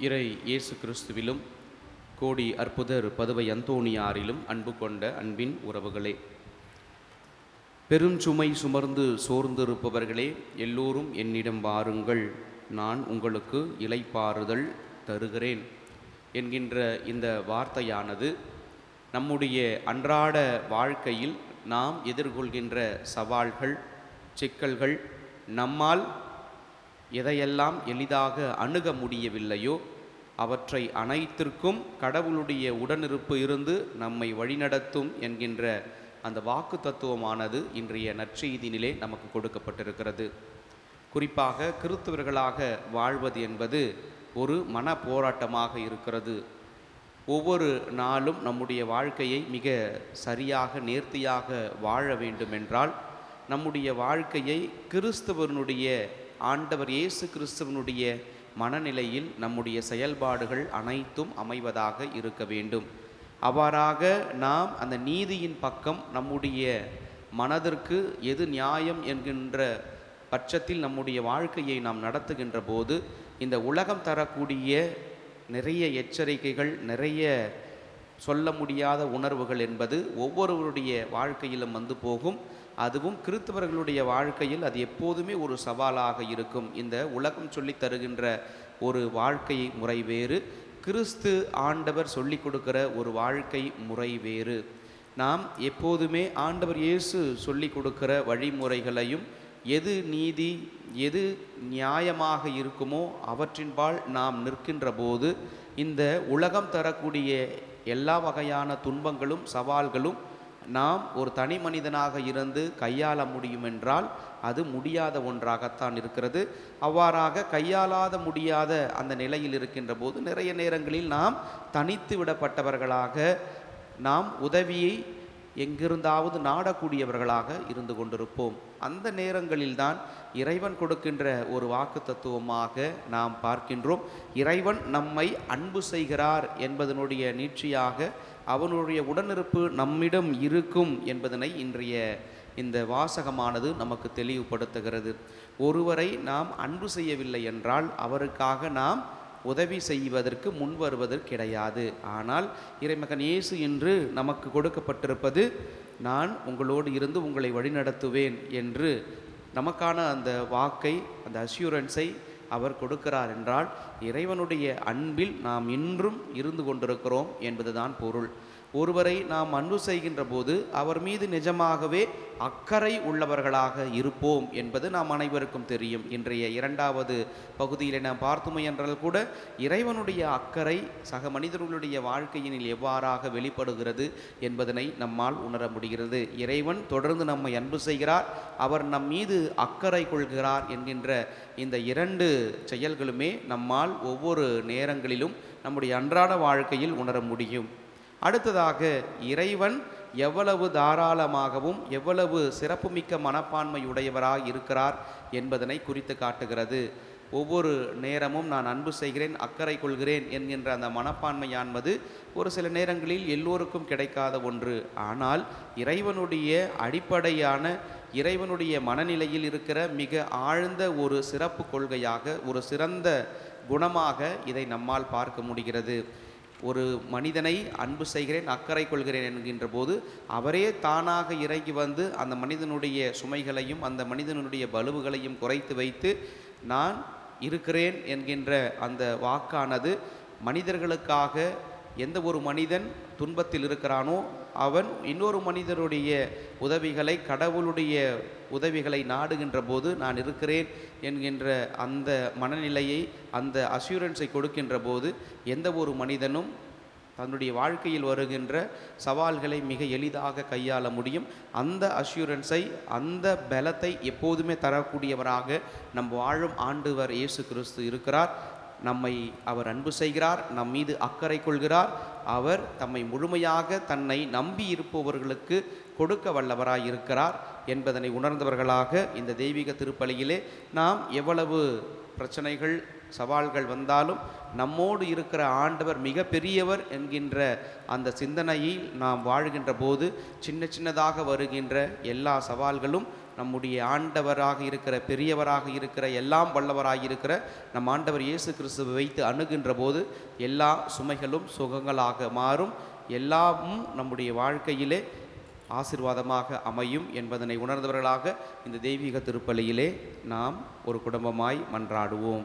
இறை இயேசு கிறிஸ்துவிலும் கோடி அற்புதர் பதுவை அந்தோணியாரிலும் அன்பு கொண்ட அன்பின் உறவுகளே. பெரும் சுமை சுமர்ந்து சோர்ந்திருப்பவர்களே எல்லோரும் என்னிடம் வாருங்கள். நான் உங்களுக்கு இலைப்பாறுதல் தருகிறேன். என்கின்ற இந்த வார்த்தையானது நம்முடைய அன்றாட வாழ்க்கையில் நாம் எதிர்கொள்கின்ற சவால்கள் சிக்கல்கள் நம்மால் எதையெல்லாம் எளிதாக அணுக முடியவில்லையோ அவற்றை அனைத்திற்கும் கடவுளுடைய உடனிருப்பு இருந்து நம்மை வழிநடத்தும் என்கின்ற அந்த வாக்கு தத்துவமானது இன்றைய நற்செய்தினிலே நமக்கு கொடுக்கப்பட்டிருக்கிறது. குறிப்பாக கிறிஸ்தவர்களாக வாழ்வது என்பது ஒரு மன போராட்டமாக இருக்கிறது. ஒவ்வொரு நாளும் நம்முடைய வாழ்க்கையை மிக சரியாக நேர்த்தியாக வாழ வேண்டுமென்றால் நம்முடைய வாழ்க்கையை கிறிஸ்தவனுடைய ஆண்டவர் இயேசு கிறிஸ்துவனுடைய மனநிலையில் நம்முடைய செயல்பாடுகள் அனைத்தும் அமைவதாக இருக்க வேண்டும். அவ்வாறாக நாம் அந்த நீதியின் பக்கம் நம்முடைய மனதிற்கு எது நியாயம் என்கின்ற பட்சத்தில் நம்முடைய வாழ்க்கையை நாம் நடத்துகின்ற போது இந்த உலகம் தரக்கூடிய நிறைய எச்சரிக்கைகள் நிறைய சொல்ல முடியாத உணர்வுகள் என்பது ஒவ்வொருவருடைய வாழ்க்கையிலும் வந்து போகும். அதுவும் கிறிஸ்தவர்களுடைய வாழ்க்கையில் அது எப்போதுமே ஒரு சவாலாக இருக்கும். இந்த உலகம் சொல்லி தருகின்ற ஒரு வாழ்க்கை முறை வேறு கிறிஸ்து ஆண்டவர் சொல்லிக் கொடுக்கிற ஒரு வாழ்க்கை முறை வேறு. நாம் எப்போதுமே ஆண்டவர் இயேசு சொல்லிக் கொடுக்கிற வழிமுறைகளையும் எது நீதி எது நியாயமாக இருக்குமோ அவற்றின்பால் நாம் நிற்கின்ற போது இந்த உலகம் தரக்கூடிய எல்லா வகையான துன்பங்களும் சவால்களும் நாம் ஒரு தனி மனிதனாக இருந்து கையாள முடியும் என்றால் அது முடியாத ஒன்றாகத்தான் இருக்கிறது. அவ்வாறாக கையாளாத முடியாத அந்த நிலையில் இருக்கின்ற போது நிறைய நேரங்களில் நாம் தனித்து விடப்பட்டவர்களாக நாம் உதவியை எங்கிருந்தாவது நாடக்கூடியவர்களாக இருந்து கொண்டிருப்போம். அந்த நேரங்களில்தான் இறைவன் கொடுக்கின்ற ஒரு வாக்கு தத்துவமாக நாம் பார்க்கின்றோம். இறைவன் நம்மை அன்பு செய்கிறார் என்பதனுடைய நீட்சியாக அவனுடைய உடனிருப்பு நம்மிடம் இருக்கும் என்பதனை இன்றைய இந்த வாசகமானது நமக்கு தெளிவுபடுத்துகிறது. ஒருவரை நாம் அன்பு செய்யவில்லை என்றால் அவருக்காக நாம் உதவி செய்வதற்கு முன் வருவதற்கு கிடையாது ஆனால் இறைமகன் இயேசு என்று நமக்கு கொடுக்கப்பட்டிருப்பது நான் உங்களோடு இருந்து உங்களை வழிநடத்துவேன் என்று நமக்கான அந்த வாக்கை அந்த அஷ்யூரன்ஸை அவர் கொடுக்கிறார் என்றால் இறைவனுடைய அன்பில் நாம் இன்றும் இருந்து கொண்டிருக்கிறோம் என்பதுதான் பொருள். ஒருவரை நாம் அன்பு செய்கின்ற போது அவர் மீது நிஜமாகவே அக்கறை உள்ளவர்களாக இருப்போம் என்பது நாம் அனைவருக்கும் தெரியும். இன்றைய இரண்டாவது பகுதியில் நாம் பார்த்துமை என்றால் கூட இறைவனுடைய அக்கறை சக மனிதர்களுடைய வாழ்க்கையினில் எவ்வாறாக வெளிப்படுகிறது என்பதனை நம்மால் உணர முடிகிறது. இறைவன் தொடர்ந்து நம்மை அன்பு செய்கிறார் அவர் நம் மீது அக்கறை கொள்கிறார் என்கின்ற இந்த இரண்டு செயல்களுமே நம்மால் ஒவ்வொரு நேரங்களிலும் நம்முடைய அன்றாட வாழ்க்கையில் உணர முடியும். அடுத்ததாக இறைவன் எவ்வளவு தாராளமாகவும் எவ்வளவு சிறப்புமிக்க மனப்பான்மையுடையவராக இருக்கிறார் என்பதனை குறித்து காட்டுகிறது. ஒவ்வொரு நேரமும் நான் அன்பு செய்கிறேன் அக்கறை கொள்கிறேன் என்கின்ற அந்த மனப்பான்மையான்பது ஒரு சில நேரங்களில் எல்லோருக்கும் கிடைக்காத ஒன்று. ஆனால் இறைவனுடைய அடிப்படையான இறைவனுடைய மனநிலையில் இருக்கிற மிக ஆழ்ந்த ஒரு சிறப்பு கொள்கையாக ஒரு சிறந்த குணமாக இதை நம்மால் பார்க்க முடிகிறது. ஒரு மனிதனை அன்பு செய்கிறேன் அக்கறை கொள்கிறேன் என்கின்ற போது அவரே தானாக இறங்கி வந்து அந்த மனிதனுடைய சுமைகளையும் அந்த மனிதனுடைய பலுவுகளையும் குறைத்து வைத்து நான் இருக்கிறேன் என்கின்ற அந்த வாக்கானது மனிதர்களுக்காக எந்த ஒரு மனிதன் துன்பத்தில் இருக்கிறானோ அவன் இன்னொரு மனிதருடைய உதவிகளை கடவுளுடைய உதவிகளை நாடுகின்ற போது நான் இருக்கிறேன் என்கின்ற அந்த மனநிலையை அந்த அஷூரன்ஸை கொடுக்கின்ற போது எந்த ஒரு மனிதனும் தன்னுடைய வாழ்க்கையில் வருகின்ற சவால்களை மிக எளிதாக கையாள முடியும். அந்த அஷூரன்ஸை அந்த பலத்தை எப்போதுமே தரக்கூடியவராக நம் வாழும் ஆண்டவர் இயேசு கிறிஸ்து இருக்கிறார். நம்மை அவர் அன்பு செய்கிறார் நம் மீது அக்கறை கொள்கிறார். அவர் தம்மை முழுமையாக தன்னை நம்பி இருப்பவர்களுக்கு கொடுக்க வல்லவராய் இருக்கிறார் என்பதனை உணர்ந்தவர்களாக இந்த தெய்வீக திருப்பலியிலே நாம் எவ்வளவு பிரச்சனைகள் சவால்கள் வந்தாலும் நம்மோடு இருக்கிற ஆண்டவர் மிக பெரியவர் என்கின்ற அந்த சிந்தனையில் நாம் வாழ்கின்ற போது சின்ன சின்னதாக வருகின்ற எல்லா சவால்களும் நம்முடைய ஆண்டவராக இருக்கிற பெரியவராக இருக்கிற எல்லாம் வல்லவராக இருக்கிற நம் ஆண்டவர் இயேசு கிறிஸ்துவை வைத்து அணுகின்ற போது எல்லா சுமைகளும் சுகங்களாக மாறும். எல்லாமும் நம்முடைய வாழ்க்கையிலே ஆசிர்வாதமாக அமையும் என்பதனை உணர்ந்தவர்களாக இந்த தெய்வீக திருப்பலியிலே நாம் ஒரு குடும்பமாய் மன்றாடுவோம்.